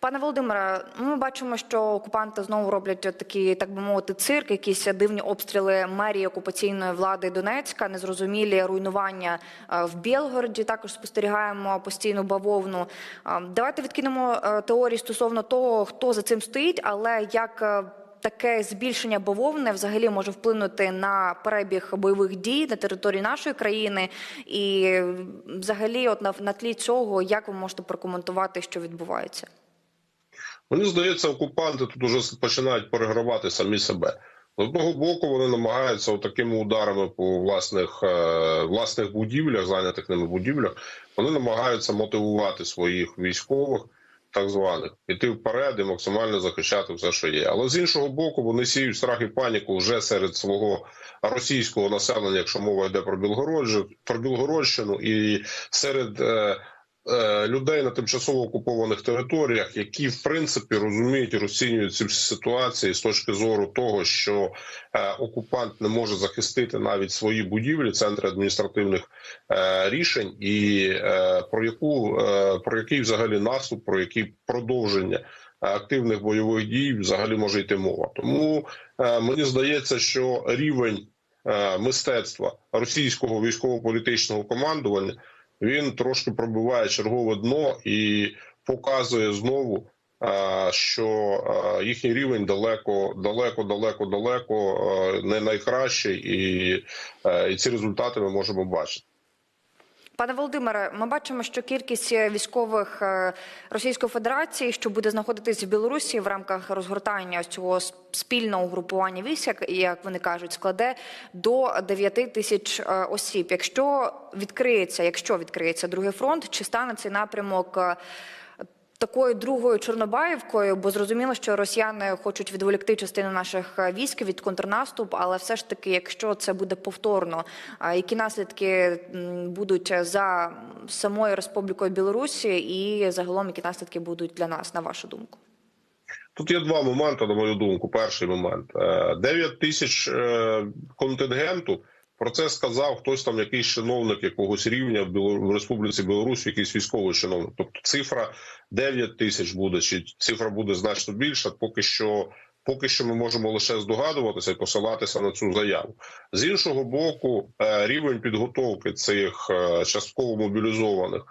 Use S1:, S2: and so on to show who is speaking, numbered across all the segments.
S1: Пане Володимире, ну, ми бачимо, що окупанти знову роблять такі, так би мовити, цирк, якісь дивні обстріли мерії окупаційної влади Донецька, незрозумілі руйнування е, в Білгороді. Також спостерігаємо постійну бавовну. Е, Давайте відкинемо е, теорії стосовно того, хто за цим стоїть, але як. Таке збільшення бавовни взагалі може вплинути на перебіг бойових дій на території нашої країни, і взагалі, от на, на тлі цього, як ви можете прокоментувати, що відбувається?
S2: Мені здається, окупанти тут уже починають перегравати самі себе. З одного боку, вони намагаються такими ударами по власних е, власних будівлях, зайнятих ними будівлях, вони намагаються мотивувати своїх військових, так званих, іти вперед і максимально захищати все, що є. Але з іншого боку, вони сіють страх і паніку вже серед свого російського населення, якщо мова йде про Білгородщину, про Білгородщину і серед. Е, людей на тимчасово окупованих територіях, які в принципі розуміють і розцінюють ці ситуації з точки зору того, що е, окупант не може захистити навіть свої будівлі, центри адміністративних е, рішень, і про яку про який взагалі наступ, про які продовження. Активних бойових дій взагалі може йти мова. Тому е, мені здається, що рівень е, мистецтва російського військово-політичного командування він трошки пробиває чергове дно і показує знову, що їхній рівень далеко, далеко, далеко, далеко не найкращий, і ці результати ми можемо бачити.
S1: Пане Володимире, ми бачимо, що кількість військових е, Російської Федерації, що буде знаходитись в Білорусі в рамках розгортання цього спільного угрупування військ, як- як вони кажуть, складе до 9 тисяч е, осіб. Якщо відкриється, якщо відкриється другий фронт, чи стане цей напрямок? Е, Такою другою Чорнобаївкою, бо зрозуміло, що росіяни хочуть відволікти частину наших е, військ від контрнаступу, але все ж таки, якщо це буде повторно, які наслідки будуть за самою Республікою Білорусі, і загалом які наслідки будуть для нас, на вашу думку?
S2: Тут є два моменти, на мою думку. Перший момент: Е, 9 тисяч е, контингенту. Про це сказав хтось там, якийсь чиновник якогось рівня в Республіці Білорусь, якийсь військовий чиновник. Тобто цифра 9 тисяч буде, чи цифра буде значно більша. Поки що, поки що ми можемо лише здогадуватися і посилатися на цю заяву. З іншого боку, е, рівень підготовки цих е, частково мобілізованих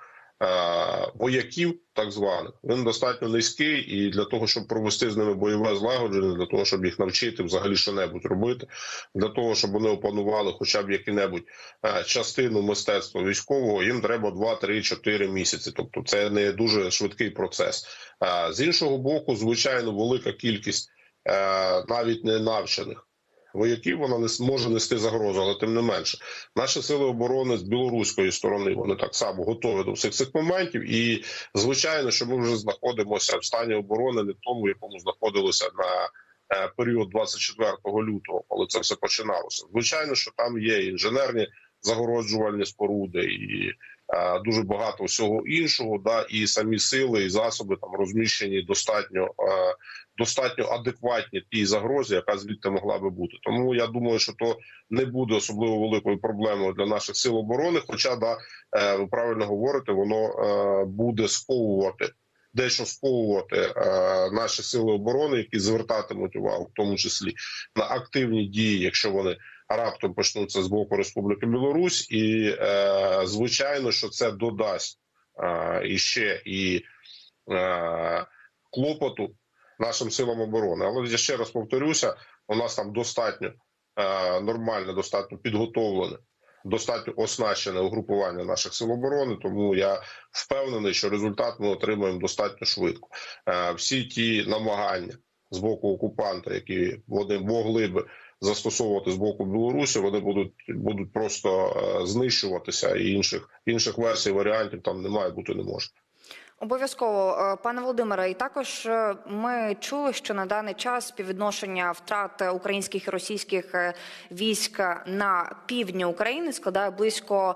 S2: вояків, так званих, він достатньо низький, і для того, щоб провести з ними бойове злагодження, для того, щоб їх навчити взагалі що-небудь робити, для того, щоб вони опанували хоча б які-небудь е, частину мистецтва військового, їм треба 2, 3, 4 місяці. Тобто, це не дуже швидкий процес. Е, З іншого боку, звичайно, велика кількість е, навіть не навчених. Вояків вона не може нести загрозу, але тим не менше, наші сили оборони з білоруської сторони вони так само готові до всіх цих моментів. І звичайно, що ми вже знаходимося в стані оборони, не тому, в якому знаходилися на е, період 24 лютого, коли це все починалося. Звичайно, що там є інженерні загороджувальні споруди і е, дуже багато всього іншого. Да, і самі сили і засоби там розміщені достатньо. Е, Достатньо адекватні тій загрозі, яка звідти могла би бути. Тому я думаю, що то не буде особливо великою проблемою для наших сил оборони. Хоча да е, ви правильно говорите, воно е, буде сковувати дещо сковувати е, наші сили оборони, які звертатимуть увагу, в тому числі на активні дії, якщо вони раптом почнуться з боку Республіки Білорусь, і е, звичайно, що це додасть е, іще і е, клопоту нашим силам оборони. Але я ще раз повторюся: у нас там достатньо е, нормальне, достатньо підготовлене. Достатньо оснащене угрупування наших сил оборони, тому я впевнений, що результат ми отримаємо достатньо швидко. Е, Всі ті намагання з боку окупанта, які вони могли би застосовувати з боку Білорусі, вони будуть будуть просто е, знищуватися, і інших інших версій варіантів там немає бути не може.
S1: Обов'язково, Е, пане Володимире, і також е, ми чули, що на даний час співвідношення втрат українських і російських військ на півдні України складає близько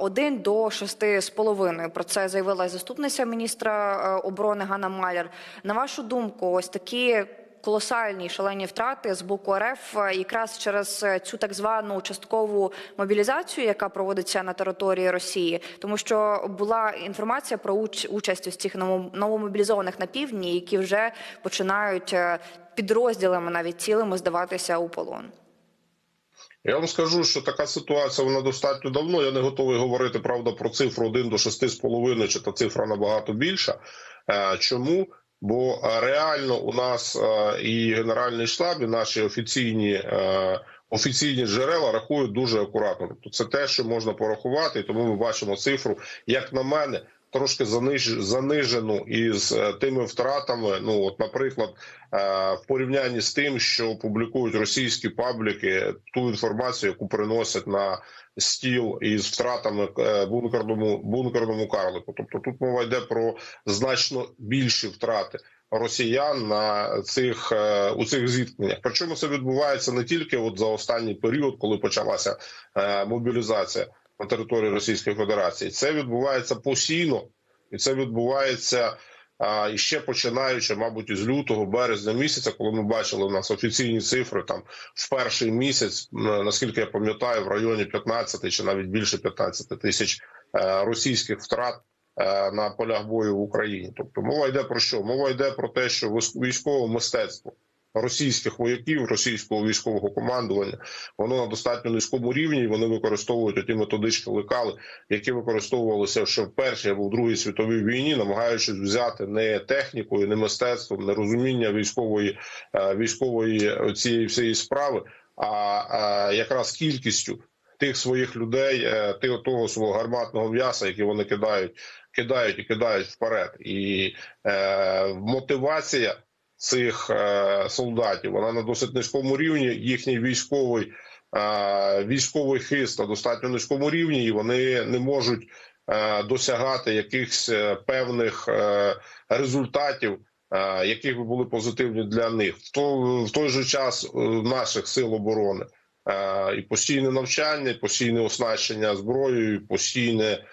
S1: 1 до 6,5. Про це заявила заступниця міністра оборони Ганна Маляр. На вашу думку, ось такі колосальні шалені втрати з боку РФ е, якраз через е, цю так звану часткову мобілізацію, яка проводиться на території Росії, тому що була інформація про уч- участь ось цих новомобілізованих на півдні, які вже починають е, підрозділами навіть цілими здаватися у полон.
S2: Я вам скажу, що така ситуація вона достатньо давно. Я не готовий говорити правда про цифру 1 до 6,5, чи та цифра набагато більша. Чому? Бо е, реально у нас е, і Генеральний штаб, і наші офіційні. е, Офіційні джерела рахують дуже акуратно. Тобто це те, що можна порахувати, і тому ми бачимо цифру, як на мене, трошки заниж, занижену із е, тими втратами. Ну, от, наприклад, е, в порівнянні з тим, що публікують російські пабліки, ту інформацію, яку приносять на стіл із втратами е, бункерному бункерному карлику. Тобто тут мова йде про значно більші втрати. Росіян на цих у цих зіткненнях. Причому це відбувається не тільки от за останній період, коли почалася мобілізація на території Російської Федерації. Це відбувається постійно, і це відбувається а, і ще починаючи, мабуть, із лютого, березня місяця, коли ми бачили у нас офіційні цифри там в перший місяць, наскільки я пам'ятаю, в районі 15 чи навіть більше 15 тисяч е, російських втрат. е, На полях бою в Україні, тобто мова йде про що? Мова йде про те, що військове мистецтво російських вояків, російського військового командування, воно на достатньо низькому рівні. і Вони використовують ті методички лекали, які використовувалися ще в першій або в другій світовій війні, намагаючись взяти не технікою, не мистецтвом, не розуміння військової е, військової цієї всієї справи, а е, якраз кількістю тих своїх людей, е, тих- того свого гарматного м'яса, які вони кидають, кидають і кидають вперед, і е, мотивація цих е, солдатів вона на досить низькому рівні. Їхній військовий е, військовий хист на достатньо низькому рівні, і вони не можуть е, досягати якихось певних результатів. Які би були позитивні для них в в той же час наших сил оборони і постійне навчання, і постійне оснащення зброєю, і постійне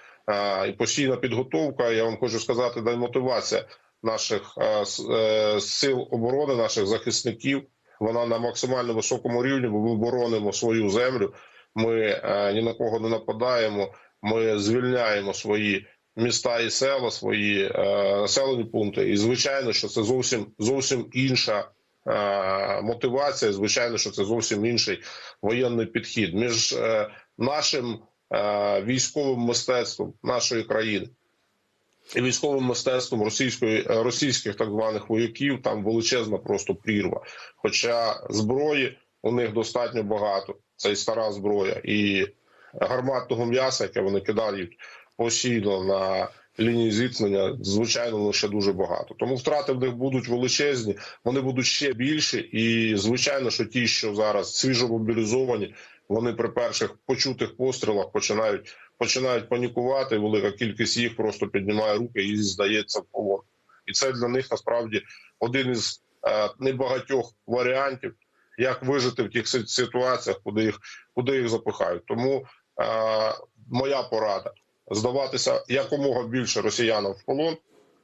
S2: і постійна підготовка. Я вам хочу сказати, да мотивація наших е, е, сил оборони, наших захисників. Вона на максимально високому рівні, бо ми боронимо свою землю. Ми е, ні на кого не нападаємо. Ми звільняємо свої міста і села, свої населені пункти. І звичайно, що це зовсім зовсім інша мотивація. Звичайно, що це зовсім інший воєнний підхід між нашим військовим мистецтвом нашої країни і військовим мистецтвом російської е, російських так званих вояків там величезна просто прірва. Хоча зброї у них достатньо багато. Це і стара зброя, і гарматного м'яса, яке вони кидають постійно на лінії зіткнення, звичайно, лише дуже багато. Тому втрати в них будуть величезні, вони будуть ще більші. І звичайно, що ті, що зараз свіжо мобілізовані, вони при перших почутих пострілах починають починають панікувати. Велика кількість їх просто піднімає руки і здається в полон. І це для них насправді один із е, небагатьох варіантів, як вижити в тих ситуаціях, куди їх куди їх запихають. Тому е, моя порада здаватися якомога більше росіянам в полон,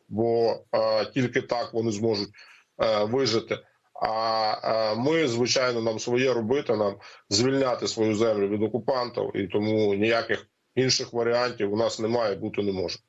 S2: бо е, тільки так вони зможуть е, вижити. А е, ми, звичайно, нам своє робити, нам звільняти свою землю від окупантів, і тому ніяких інших варіантів у нас немає, бути не може.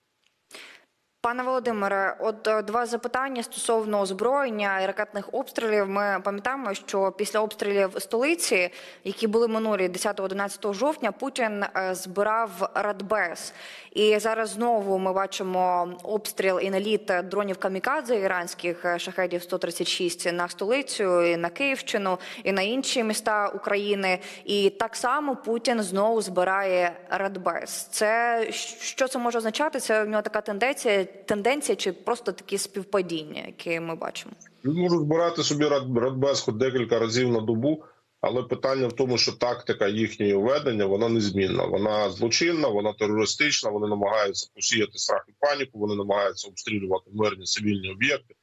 S1: Пане Володимире, от е, два запитання стосовно озброєння і ракетних обстрілів. Ми пам'ятаємо, що після обстрілів столиці, які були минулі 10-11 жовтня, Путін е, збирав Радбез. І зараз знову ми бачимо обстріл і наліт дронів камікадзе іранських е, шахедів 136 на столицю, і на Київщину, і на інші міста України. І так само Путін знову збирає Радбез. Це що це може означати? Це в нього така тенденція, тенденція чи просто такі співпадіння, які ми бачимо?
S2: Він може збирати собі Рад- Радбез хоч декілька разів на добу, але питання в тому, що тактика їхньої ведення вона незмінна. Вона злочинна, вона терористична. Вони намагаються посіяти страх і паніку. Вони намагаються обстрілювати мирні цивільні об'єкти.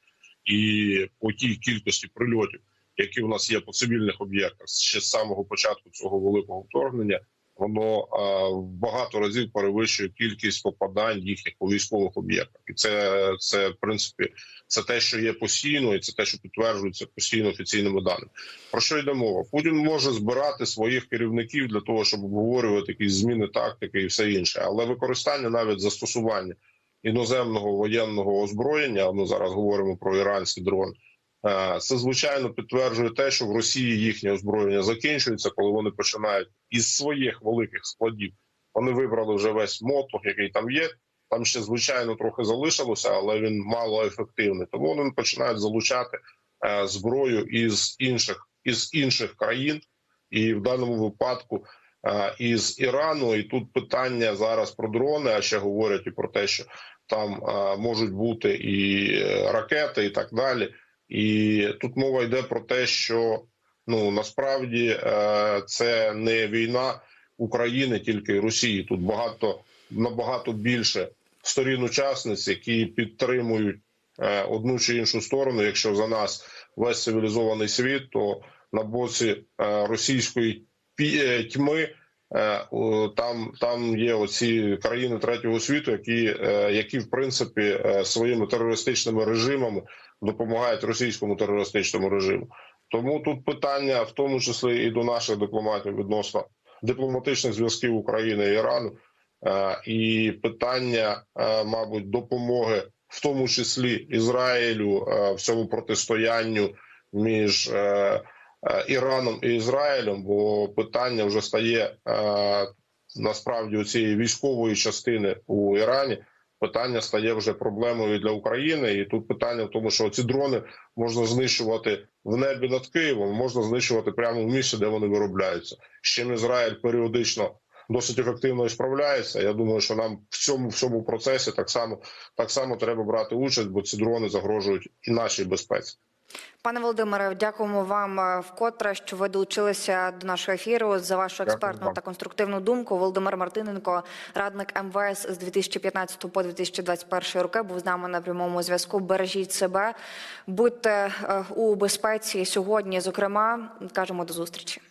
S2: І по тій кількості прильотів, які у нас є по цивільних об'єктах ще з самого початку цього великого вторгнення, воно в багато разів перевищує кількість попадань їхніх по військових об'єктах, і це, це в принципі це те, що є постійно, і це те, що підтверджується постійно офіційними даними. Про що йде мова? Путін може збирати своїх керівників для того, щоб обговорювати якісь зміни тактики і все інше, але використання навіть застосування іноземного воєнного озброєння. Ми зараз говоримо про іранський дрон. Е, Це звичайно підтверджує те, що в Росії їхнє озброєння закінчується, коли вони починають із своїх великих складів. Вони вибрали вже весь мотор, який там є. Там ще звичайно трохи залишилося, але він мало ефективний. Тому вони починають залучати е, зброю із інших із інших країн, і в даному випадку е, із Ірану. І тут питання зараз про дрони. А ще говорять і про те, що там можуть бути і ракети, і так далі. І тут мова йде про те, що ну насправді е, це не війна України, тільки Росії. Тут багато набагато більше сторін учасниць, які підтримують е, одну чи іншу сторону. Якщо за нас весь цивілізований світ, то на боці е, російської тьми. Е, Там там є оці країни третього світу, які, е, які в принципі е, своїми терористичними режимами допомагають російському терористичному режиму. Тому тут питання, в тому числі і до наших дипломатів відносно дипломатичних зв'язків України і Ірану, і питання, мабуть, допомоги, в тому числі Ізраїлю в цьому протистоянню між Іраном і Ізраїлем, бо питання вже стає е, насправді у цієї військової частини у Ірані. Питання стає вже проблемою для України, і тут питання в тому, що ці дрони можна знищувати в небі над Києвом, можна знищувати прямо в місці, де вони виробляються. З чим Ізраїль періодично досить ефективно і справляється. Я думаю, що нам в цьому всьому процесі так само так само треба брати участь, бо ці дрони загрожують і нашій безпеці.
S1: Пане Володимире, дякуємо вам е, вкотре, що ви долучилися до нашого ефіру за вашу експертну та конструктивну думку. Володимир Мартиненко, радник МВС з 2015 по 2021 роки, був з нами на прямому зв'язку. Бережіть себе, будьте е, у безпеці сьогодні. Зокрема, кажемо до зустрічі.